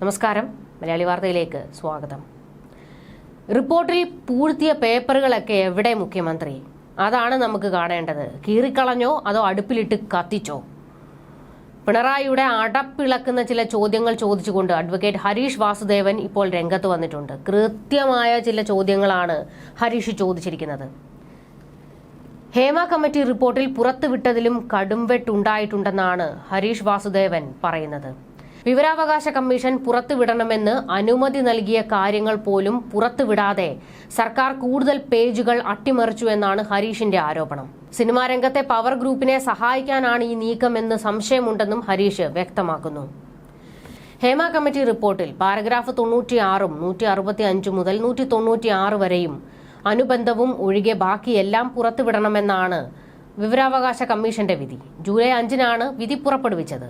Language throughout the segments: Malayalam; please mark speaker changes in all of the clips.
Speaker 1: നമസ്കാരം. മലയാളി വാർത്തയിലേക്ക് സ്വാഗതം. റിപ്പോർട്ടിൽ പൂഴ്ത്തിയ പേപ്പറുകളൊക്കെ എവിടെ മുഖ്യമന്ത്രി? അതാണ് നമുക്ക് കാണേണ്ടത്. കീറിക്കളഞ്ഞോ അതോ അടുപ്പിലിട്ട് കത്തിച്ചോ? പിണറായിയുടെ അടപ്പിളക്കുന്ന ചില ചോദ്യങ്ങൾ ചോദിച്ചുകൊണ്ട് അഡ്വക്കേറ്റ് ഹരീഷ് വാസുദേവൻ ഇപ്പോൾ രംഗത്ത് വന്നിട്ടുണ്ട്. കൃത്യമായ ചില ചോദ്യങ്ങളാണ് ഹരീഷ് ചോദിച്ചിരിക്കുന്നത്. ഹേമ കമ്മിറ്റി റിപ്പോർട്ടിൽ പുറത്തുവിട്ടതിലും കടുംവെട്ടുണ്ടായിട്ടുണ്ടെന്നാണ് ഹരീഷ് വാസുദേവൻ പറയുന്നത്. വിവരാവകാശ കമ്മീഷൻ പുറത്തുവിടണമെന്ന് അനുമതി നൽകിയ കാര്യങ്ങൾ പോലും പുറത്തുവിടാതെ സർക്കാർ കൂടുതൽ പേജുകൾ അട്ടിമറിച്ചു എന്നാണ് ഹരീഷിന്റെ ആരോപണം. സിനിമാ രംഗത്തെ പവർ ഗ്രൂപ്പിനെ സഹായിക്കാനാണ് ഈ നീക്കമെന്ന് സംശയമുണ്ടെന്നും ഹരീഷ് വ്യക്തമാക്കുന്നു. ഹേമ കമ്മിറ്റി റിപ്പോർട്ടിൽ പാരഗ്രാഫ് തൊണ്ണൂറ്റിയാറും നൂറ്റി അറുപത്തി അഞ്ച് മുതൽ നൂറ്റി തൊണ്ണൂറ്റിയാറ് വരെയും അനുബന്ധവും ഒഴികെ ബാക്കിയെല്ലാം പുറത്തുവിടണമെന്നാണ് വിവരാവകാശ കമ്മീഷന്റെ വിധി. ജൂലൈ അഞ്ചിനാണ് വിധി പുറപ്പെടുവിച്ചത്.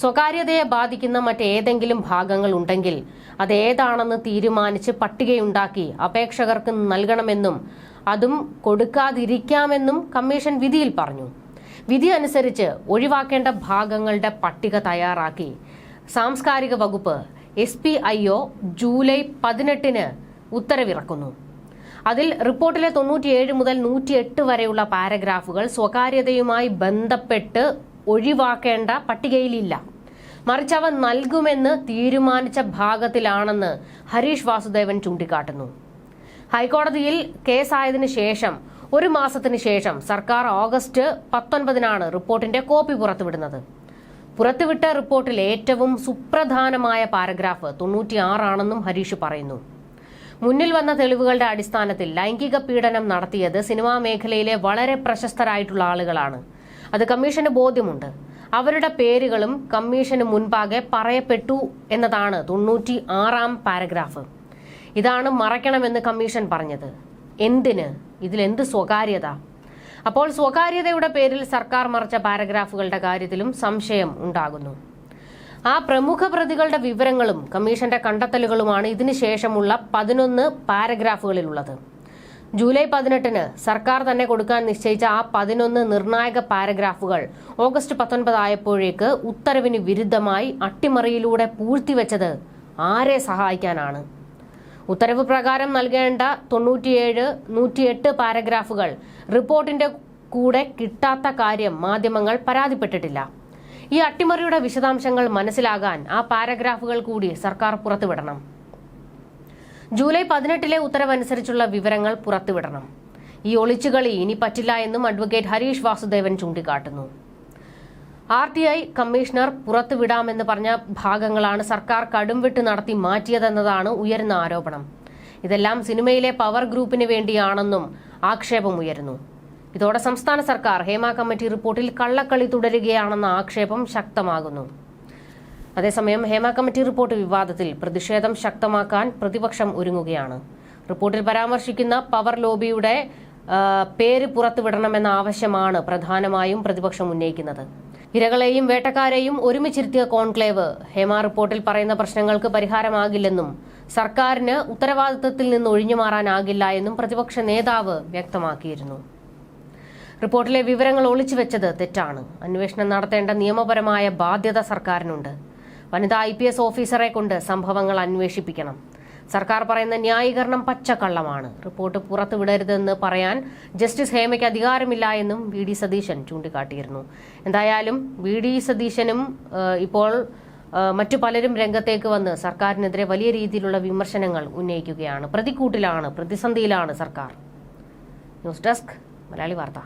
Speaker 1: സ്വകാര്യതയെ ബാധിക്കുന്ന മറ്റേതെങ്കിലും ഭാഗങ്ങൾ ഉണ്ടെങ്കിൽ അതേതാണെന്ന് തീരുമാനിച്ച് പട്ടികയുണ്ടാക്കി അപേക്ഷകർക്ക് നൽകണമെന്നും അതും കൊടുക്കാതിരിക്കാമെന്നും കമ്മീഷൻ വിധിയിൽ പറഞ്ഞു. വിധി അനുസരിച്ച് ഒഴിവാക്കേണ്ട ഭാഗങ്ങളുടെ പട്ടിക തയ്യാറാക്കി. സാംസ്കാരിക വകുപ്പ് S P I O July പതിനെട്ടിന് ഉത്തരവിറക്കുന്നു. അതിൽ റിപ്പോർട്ടിലെ തൊണ്ണൂറ്റിയേഴ് മുതൽ നൂറ്റിയെട്ട് വരെയുള്ള പാരഗ്രാഫുകൾ സ്വകാര്യതയുമായി ബന്ധപ്പെട്ട് ഒഴിവാക്കേണ്ട പട്ടികയിലില്ല. മറിച്ച് അവ നൽകുമെന്ന് തീരുമാനിച്ച ഭാഗത്തിലാണെന്ന് ഹരീഷ് വാസുദേവൻ ചൂണ്ടിക്കാട്ടുന്നു. ഹൈക്കോടതിയിൽ കേസായതിനു ശേഷം ഒരു മാസത്തിന് ശേഷം സർക്കാർ ഓഗസ്റ്റ് പത്തൊൻപതിനാണ് റിപ്പോർട്ടിന്റെ കോപ്പി പുറത്തുവിടുന്നത്. പുറത്തുവിട്ട റിപ്പോർട്ടിൽ ഏറ്റവും സുപ്രധാനമായ പാരഗ്രാഫ് തൊണ്ണൂറ്റിയാറാണെന്നും ഹരീഷ് പറയുന്നു. മുന്നിൽ വന്ന തെളിവുകളുടെ അടിസ്ഥാനത്തിൽ ലൈംഗിക പീഡനം നടത്തിയത് സിനിമാ മേഖലയിലെ വളരെ പ്രശസ്തരായിട്ടുള്ള ആളുകളാണ്. അത് കമ്മീഷന് ബോധ്യമുണ്ട്. അവരുടെ പേരുകളും കമ്മീഷന് മുൻപാകെ പറയപ്പെട്ടു എന്നതാണ് തൊണ്ണൂറ്റി ആറാം പാരഗ്രാഫ്. ഇതാണ് മറയ്ക്കണമെന്ന് കമ്മീഷൻ പറഞ്ഞത്. എന്തിന്? ഇതിലെന്ത് സ്വകാര്യത? അപ്പോൾ സ്വകാര്യതയുടെ പേരിൽ സർക്കാർ മറച്ച പാരഗ്രാഫുകളുടെ കാര്യത്തിലും സംശയം ഉണ്ടാകുന്നു. ആ പ്രമുഖ പ്രതികളുടെ വിവരങ്ങളും കമ്മീഷന്റെ കണ്ടെത്തലുകളുമാണ് ഇതിനുശേഷമുള്ള പതിനൊന്ന് പാരഗ്രാഫുകളിലുള്ളത്. ജൂലൈ പതിനെട്ടിന് സർക്കാർ തന്നെ കൊടുക്കാൻ നിശ്ചയിച്ച ആ പതിനൊന്ന് നിർണായക പാരഗ്രാഫുകൾ ഓഗസ്റ്റ് പത്തൊൻപതായപ്പോഴേക്ക് ഉത്തരവിന് വിരുദ്ധമായി അട്ടിമറിയിലൂടെ പൂഴ്ത്തിവെച്ചത് ആരെ സഹായിക്കാനാണ്? ഉത്തരവ് പ്രകാരം നൽകേണ്ട തൊണ്ണൂറ്റിയേഴ് നൂറ്റിയെട്ട് പാരഗ്രാഫുകൾ റിപ്പോർട്ടിന്റെ കൂടെ കിട്ടാത്ത കാര്യം മാധ്യമങ്ങൾ പരാതിപ്പെട്ടിട്ടില്ല. ഈ അട്ടിമറിയുടെ വിശദാംശങ്ങൾ മനസ്സിലാകാൻ ആ പാരഗ്രാഫുകൾ കൂടി സർക്കാർ പുറത്തുവിടണം. ജൂലൈ പതിനെട്ടിലെ ഉത്തരവനുസരിച്ചുള്ള വിവരങ്ങൾ പുറത്തുവിടണം. ഈ ഒളിച്ചുകളി ഇനി പറ്റില്ല എന്നും അഡ്വക്കേറ്റ് ഹരീഷ് വാസുദേവൻ ചൂണ്ടിക്കാട്ടുന്നു. ആർ ടി ഐ കമ്മീഷണർ പുറത്തുവിടാമെന്ന് പറഞ്ഞ ഭാഗങ്ങളാണ് സർക്കാർ കടുംവിട്ട് നടത്തി മാറ്റിയതെന്നതാണ് ഉയരുന്ന ആരോപണം. ഇതെല്ലാം സിനിമയിലെ പവർ ഗ്രൂപ്പിന് വേണ്ടിയാണെന്നും ആക്ഷേപം ഉയരുന്നു. ഇതോടെ സംസ്ഥാന സർക്കാർ ഹേമ കമ്മിറ്റി റിപ്പോർട്ടിൽ കള്ളക്കളി തുടരുകയാണെന്ന ആക്ഷേപം ശക്തമാകുന്നു. അതേസമയം ഹേമ കമ്മിറ്റി റിപ്പോർട്ട് വിവാദത്തിൽ പ്രതിഷേധം ശക്തമാക്കാൻ പ്രതിപക്ഷം ഒരുങ്ങുകയാണ്. റിപ്പോർട്ടിൽ പരാമർശിക്കുന്ന പവർ ലോബിയുടെ പേര് പുറത്തുവിടണമെന്ന ആവശ്യമാണ് പ്രധാനമായും പ്രതിപക്ഷം ഉന്നയിക്കുന്നത്. ഇരകളെയും വേട്ടക്കാരെയും ഒരുമിച്ചിരുത്തിയ കോൺക്ലേവ് ഹേമ റിപ്പോർട്ടിൽ പറയുന്ന പ്രശ്നങ്ങൾക്ക് പരിഹാരമാകില്ലെന്നും സർക്കാരിന് ഉത്തരവാദിത്തത്തിൽ നിന്ന് ഒഴിഞ്ഞുമാറാനാകില്ല എന്നും പ്രതിപക്ഷ നേതാവ് വ്യക്തമാക്കിയിരുന്നു. റിപ്പോർട്ടിലെ വിവരങ്ങൾ ഒളിച്ചുവെച്ചത് തെറ്റാണ്. അന്വേഷണം നടത്തേണ്ട നിയമപരമായ ബാധ്യത സർക്കാരിനുണ്ട്. വനിതാ ഐ പി എസ് ഓഫീസറെ കൊണ്ട് സംഭവങ്ങൾ അന്വേഷിപ്പിക്കണം. സർക്കാർ പറയുന്ന ന്യായീകരണം പച്ചക്കള്ളമാണ്. റിപ്പോർട്ട് പുറത്തുവിടരുതെന്ന് പറയാൻ ജസ്റ്റിസ് ഹേമയ്ക്ക് അധികാരമില്ല എന്നും വി ഡി സതീശൻ ചൂണ്ടിക്കാട്ടിയിരുന്നു. എന്തായാലും വി ഡി സതീശനും ഇപ്പോൾ മറ്റു പലരും രംഗത്തേക്ക് വന്ന് സർക്കാരിനെതിരെ വലിയ രീതിയിലുള്ള വിമർശനങ്ങൾ ഉന്നയിക്കുകയാണ്. പ്രതിക്കൂട്ടിലാണ് പ്രതിസന്ധിയിലാണ് സർക്കാർ. ന്യൂസ് ഡെസ്ക് മലയാളി വാർത്ത.